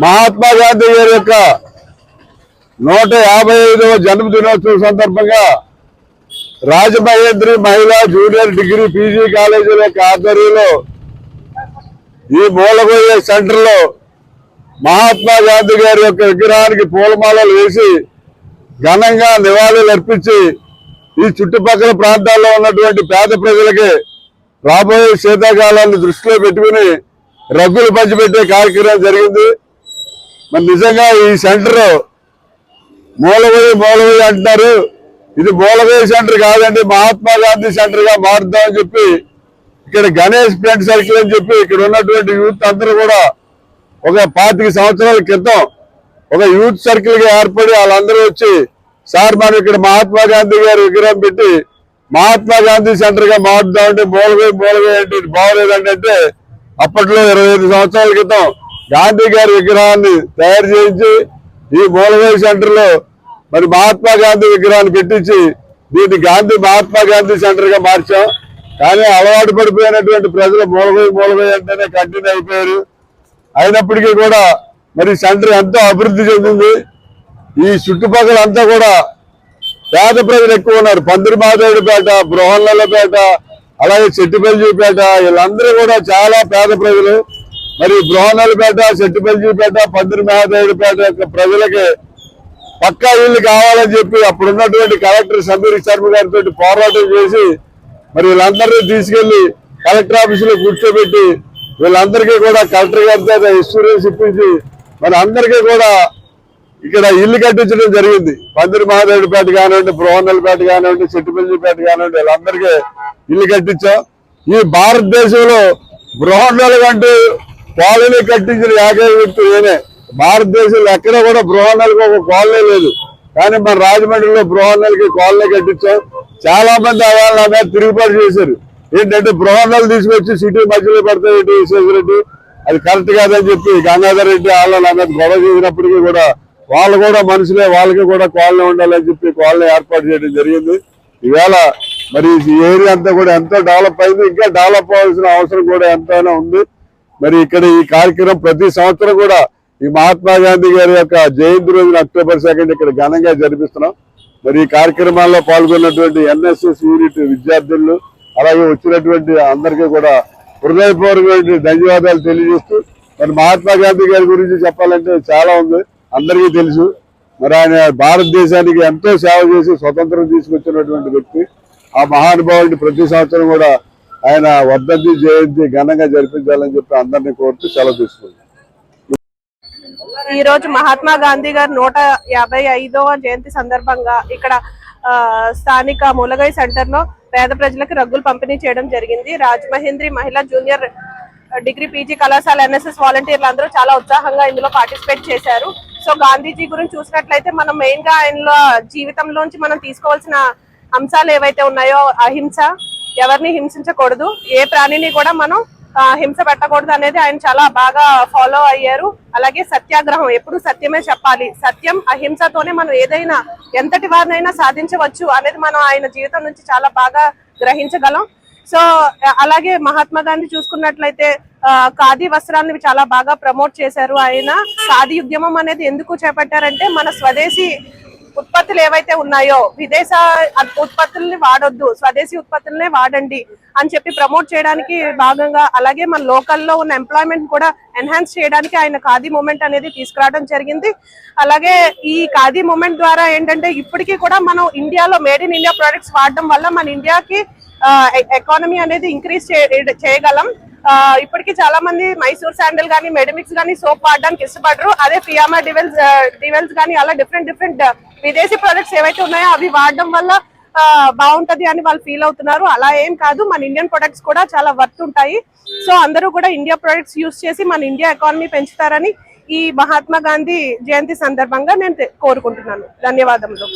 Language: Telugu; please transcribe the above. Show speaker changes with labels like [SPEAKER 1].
[SPEAKER 1] మహాత్మా గాంధీ గారి యొక్క నూట యాభై ఐదవ జన్మదినోత్సవం సందర్భంగా రాజమహేంద్రి మహిళా జూనియర్ డిగ్రీ పీజీ కాలేజీల యొక్క ఆధ్వర్యంలో ఈ మూలగొయ్య సెంటర్లో మహాత్మా గాంధీ గారి యొక్క విగ్రహానికి పూలమాలలు వేసి ఘనంగా నివాళులు అర్పించి ఈ చుట్టుపక్కల ప్రాంతాల్లో ఉన్నటువంటి పేద ప్రజలకి రాబోయే శీతాకాలాన్ని దృష్టిలో పెట్టుకుని రగ్గులు పంచిపెట్టే కార్యక్రమం జరిగింది. మరి నిజంగా ఈ సెంటర్ మూలవేయి మూలవేయి అంటున్నారు. ఇది మూలవేయి సెంటర్ కాదండి మహాత్మా గాంధీ సెంటర్గా మారుద్దామని చెప్పి ఇక్కడ గణేష్ ఫ్రెండ్ సర్కిల్ అని చెప్పి ఇక్కడ ఉన్నటువంటి యూత్ అందరూ కూడా ఒక పాతిక సంవత్సరాల క్రితం ఒక యూత్ సర్కిల్గా ఏర్పడి వాళ్ళందరూ వచ్చి సార్ మనం ఇక్కడ మహాత్మా గాంధీ గారి విగ్రహం పెట్టి మహాత్మా గాంధీ సెంటర్గా మారుద్దామంటే మూలవే మూలవే అంటే ఇది బాగోలేదండి అంటే అప్పట్లో ఇరవై ఐదు సంవత్సరాల క్రితం గాంధీ గారి విగ్రహాన్ని తయారు చేయించి ఈ మూలవేయి సెంటర్లో మరి మహాత్మా గాంధీ విగ్రహాన్ని పెట్టించి దీన్ని గాంధీ మహాత్మా గాంధీ సెంటర్గా మార్చాం. కానీ అలవాటు పడిపోయినటువంటి ప్రజలు మూలవేయి మూలవేయి అంటేనే కంటిన్యూ అయిపోయారు. అయినప్పటికీ కూడా మరి సెంటర్ ఎంతో అభివృద్ధి చెందింది. ఈ చుట్టుపక్కల అంతా కూడా పేద ప్రజలు ఎక్కువ ఉన్నారు. పందిరి మాదేవుడిపేట బృహన్లపేట అలాగే చెట్టిపల్లిపేట వీళ్ళందరూ కూడా చాలా పేద ప్రజలు. మరి బృహన్నలపేట చెట్టుపల్లిపేట పందిరి మహాదేవుడిపేట యొక్క ప్రజలకి పక్కా ఇల్లు కావాలని చెప్పి అప్పుడు ఉన్నటువంటి కలెక్టర్ సమీర్ శర్మ గారితో పోరాటం చేసి మరి వీళ్ళందరినీ తీసుకెళ్ళి కలెక్టర్ ఆఫీసులో కూర్చోబెట్టి వీళ్ళందరికీ కూడా కలెక్టర్ గారితో ఇన్సూరెన్స్ ఇప్పించి మరి అందరికీ కూడా ఇక్కడ ఇల్లు కట్టించడం జరిగింది. పందిరి మహాదేవుడిపేట కానివ్వండి బృహన్నలపేట కానివ్వండి చెట్టుపల్లిపేట కానివ్వండి వీళ్ళందరికీ ఇల్లు కట్టించాం. ఈ భారతదేశంలో బృహన్నలు అంటూ కాలనీ కట్టించిన ఏకైక వ్యక్తి నేనే భారతదేశంలో ఎక్కడ కూడా బృహన్నలకు ఒక కాలనీ లేదు. కానీ మన రాజమండ్రిలో బృహన్నలకి కాలనీ కట్టించాం చాలా మంది అవాళ్ళు తిరుగుబాటు చేశారు. ఏంటంటే బృహన్నలు తీసుకొచ్చి సిటీ మధ్యలో పెడతాయి ఏంటి విశ్వేశ్వరరెడ్డి అది కరెక్ట్ కాదని చెప్పి గంగాధర్ రెడ్డి వాళ్ళ నా గొడవ చేసినప్పటికీ కూడా వాళ్ళు కూడా మనుషులే వాళ్ళకి కూడా కాలనీ ఉండాలని చెప్పి కాలనీ ఏర్పాటు చేయడం జరిగింది. ఈవేళ మరి ఈ ఏరియా అంతా కూడా ఎంతో డెవలప్ అయింది. ఇంకా డెవలప్ అవ్వాల్సిన అవసరం కూడా ఎంతైనా ఉంది. మరి ఇక్కడ ఈ కార్యక్రమం ప్రతి సంవత్సరం కూడా ఈ మహాత్మా గాంధీ గారి యొక్క జయంతి రోజున అక్టోబర్ సెకండ్ ఇక్కడ ఘనంగా జరిపిస్తున్నాం. మరి ఈ కార్యక్రమాల్లో పాల్గొన్నటువంటి ఎన్ఎస్ఎస్ యూనిట్ విద్యార్థులు అలాగే వచ్చినటువంటి అందరికీ కూడా హృదయపూర్వకమైన ధన్యవాదాలు తెలియజేస్తూ మరి మహాత్మా గాంధీ గారి గురించి చెప్పాలంటే చాలా ఉంది అందరికీ తెలుసు. మరి ఆయన భారతదేశానికి ఎంతో సేవ చేసి స్వతంత్రం తీసుకొచ్చినటువంటి వ్యక్తి. ఆ మహానుభావుడిని ప్రతి సంవత్సరం కూడా ఆయన వర్ధంతి జయంతి ఘనంగా జరిపించాలని చెప్పి అందరినీ కోరుతూ సెలవు తీసుకుంది.
[SPEAKER 2] ఈ రోజు మహాత్మా గాంధీ గారు నూట యాభై ఐదవ జయంతి సందర్భంగా ఇక్కడ ఆ, స్థానిక మూలగై సెంటర్లో పేద ప్రజలకు రగ్గులు పంపిణీ చేయడం జరిగింది. రాజమహేంద్రి మహిళా జూనియర్ డిగ్రీ పీజీ కళాశాల ఎన్ఎస్ఎస్ వాలంటీర్లు అందరూ చాలా ఉత్సాహంగా ఇందులో పార్టిసిపేట్ చేశారు. సో గాంధీజీ గురించి చూసినట్లయితే మనం మెయిన్గా ఆయనలో జీవితంలోంచి మనం తీసుకోవాల్సిన అంశాలు ఏవైతే ఉన్నాయో అహింస ఎవరిని హింసించకూడదు. ఏ ప్రాణిని కూడా మనం ఆ, హింస పెట్టకూడదు అనేది ఆయన చాలా బాగా ఫాలో అయ్యారు. అలాగే సత్యాగ్రహం ఎప్పుడు సత్యమే చెప్పాలి. సత్యం అహింసతోనే మనం ఏదైనా ఎంతటి వారినైనా సాధించవచ్చు అనేది మనం ఆయన జీవితం నుంచి చాలా బాగా గ్రహించగలం. సో అలాగే మహాత్మా గాంధీ చూసుకున్నట్లయితే ఖాదీ వస్త్రాన్ని చాలా బాగా ప్రమోట్ చేశారు ఆయన. ఖాదీ ఉద్యమం అనేది ఎందుకు చేపట్టారంటే మన స్వదేశీ ఉత్పత్తులు ఏవైతే ఉన్నాయో విదేశ ఉత్పత్తుల్ని వాడొద్దు స్వదేశీ ఉత్పత్తులనే వాడండి అని చెప్పి ప్రమోట్ చేయడానికి భాగంగా అలాగే మన లోకల్లో ఉన్న ఎంప్లాయ్మెంట్ కూడా ఎన్హాన్స్ చేయడానికి ఆయన ఖాదీ మూమెంట్ అనేది తీసుకురావడం జరిగింది. అలాగే ఈ ఖాదీ మూమెంట్ ద్వారా ఏంటంటే ఇప్పటికీ కూడా మనం ఇండియాలో మేడ్ ఇన్ ఇండియా ప్రొడక్ట్స్ వాడడం వల్ల మన ఇండియాకి ఎకానమీ అనేది ఇంక్రీజ్ చేయగలం. ఇప్పటికీ చాలా మంది మైసూర్ శాండల్ కానీ మెడమిక్స్ కానీ సోప్ వాడడానికి ఇష్టపడరు. అదే ఫియామా డివెల్స్ డివెల్స్ గానీ అలా డిఫరెంట్ డిఫరెంట్ విదేశీ ప్రొడక్ట్స్ ఏవైతే ఉన్నాయో అవి వాడడం వల్ల బాగుంటది అని వాళ్ళు ఫీల్ అవుతున్నారు. అలా ఏం కాదు. మన ఇండియన్ ప్రొడక్ట్స్ కూడా చాలా వర్త్ ఉంటాయి. సో అందరూ కూడా ఇండియా ప్రొడక్ట్స్ యూస్ చేసి మన ఇండియా ఎకానమీ పెంచుతారని ఈ మహాత్మా గాంధీ జయంతి సందర్భంగా నేను కోరుకుంటున్నాను. ధన్యవాదములు.